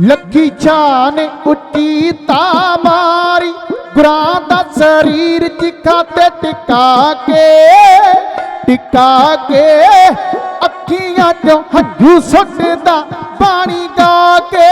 ਲੱਖੀ ਛਾਨ ਉੱਚੀ ਤਾ ਮਾਰੀ। ਗੁਰਾਂ ਦਾ ਸਰੀਰ ਚਿਖਾ ਤੇ ਟਿਕਾ ਕੇ ਟਿਕਾ ਕੇ, ਅੱਖੀਆਂ ਚੋਂ ਹੰਝੂ ਸੁੱਟਦਾ ਪਾਣੀ ਗਾ ਕੇ।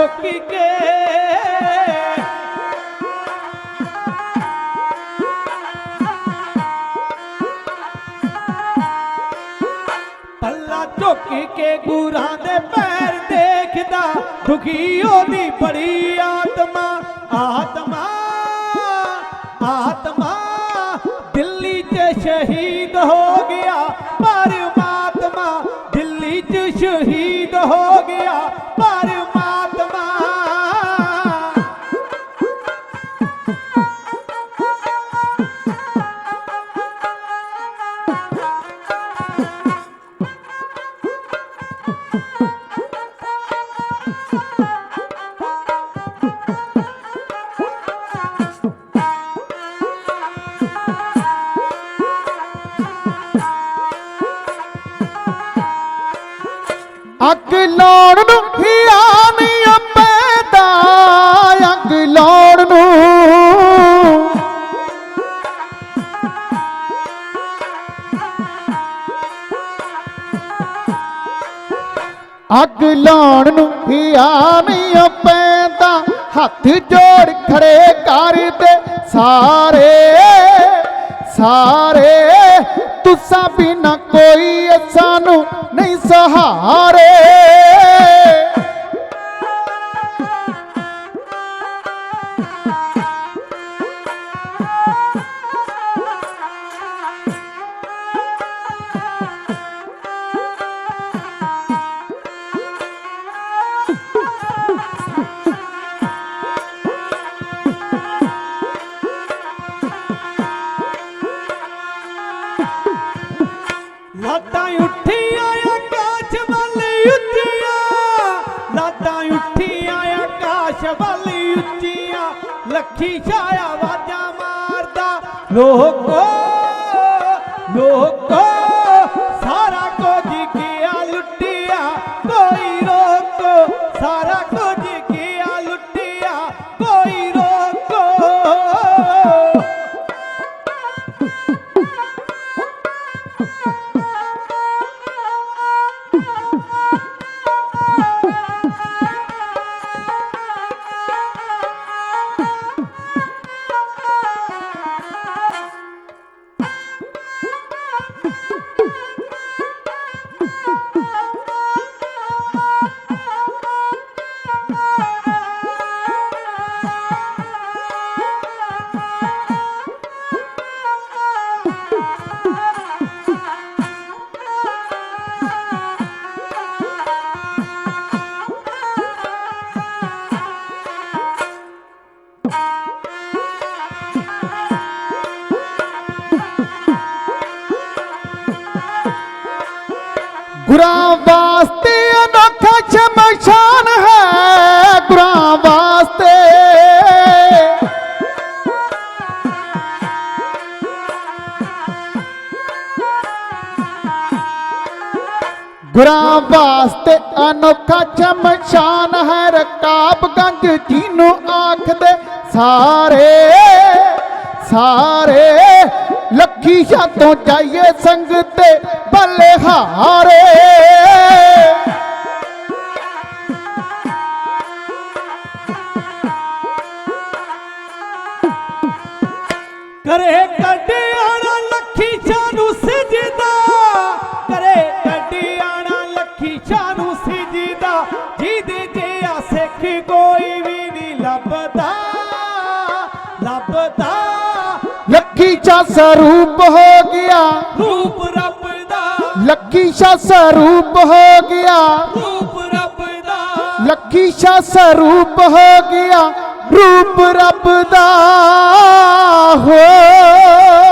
ਚੁੱਕ ਕੇ। ਪੱਲਾ ਚੁੱਕ ਕੇ ਗੁਰਾਂ ਦੇ ਪੈਰ ਦੇਖਦਾ, ਦੁਖੀ ਉਹਦੀ ਬੜੀ ਆਤਮਾ ਆਤਮਾ ਆਤਮਾ, ਦਿੱਲੀ 'ਚ ਸ਼ਹੀਦ ਅੱਗ ਨੂੰ ਹਿਆ ਨਹੀਂ ਪੈਦਾ ਅੱਗ ਲਾਉਣ ਨੂੰ। ਅੱਗ ਲਾਉਣ ਨੂੰ ਹਿਆ ਨਹੀਂ ਪੈਦਾ ਹੱਥ ਜੋੜ ਖੜੇ ਕਰਦੇ ਸਾਰੇ ਸਾਰੇ। ਤੁਸਾਂ ਬਿਨਾ ਕੋਈ ਸਾਨੂੰ ਨਹੀਂ ਸਹਾਰੇ। ਲਾਤਾਂ ਉੱਠੀਆਂ ਆਕਾਸ਼ ਵੱਲ ਉੱਚੀਆਂ। ਲਾਤਾਂ ਉੱਠੀਆਂ ਆਕਾਸ਼ ਵੱਲ ਉੱਚੀਆਂ। ਲੱਖੀ ਛਾਇਆ ਵਾਜਾਂ ਮਾਰਦਾ, ਲੋਕੋ ਗੁਰਾਂ ਵਾਸਤੇ ਅਨੋਖਾ ਸ਼ਮਸ਼ਾਨ ਹੈ, ਗੁਰਾਂ ਵਾਸਤੇ। ਗੁਰਾਂ ਵਾਸਤੇ ਅਨੋਖਾ ਸ਼ਮਸ਼ਾਨ ਹੈ ਰਕਾਬਗੰਜ ਜਿਹਨੂੰ ਆਖਦੇ ਸਾਰੇ। ਸਾਰੇ ਲੱਖੀ ਸ਼ਾ ਤੋਂ ਜਾਈਏ ਸੰਗਤ ਤੇ ਬੱਲੇ ਹਾਰੇ ਕਰੇ ਕੱਢਿਆਣਾ ਲੱਖੀ ਨੂੰ ਸਜਦਾ, ਕਰੇ ਕੱਢਿਆਣਾ ਲੱਖੀ ਨੂੰ ਸਜਦਾ। ਜਿਹਦੇ ਜਿਹਾ ਸਿੱਖ ਕੋਈ ਵੀ ਨਹੀਂ ਲੱਭਦਾ ਲੱਭਦਾ। ਲੱਖੀ ਸ਼ਾ ਸਰੂਪ ਹੋ ਗਿਆ। ਰੂਪ ਰੱਬ ਦਾ। ਲੱਖੀ ਸ਼ਾ ਸਰੂਪ ਹੋ ਗਿਆ। ਰੂਪ ਰੱਬ ਦਾ। ਲੱਖੀ ਸ਼ਾ ਸਰੂਪ ਹੋ ਗਿਆ। ਰੂਪ ਰੱਬ ਦਾ ਹੋ।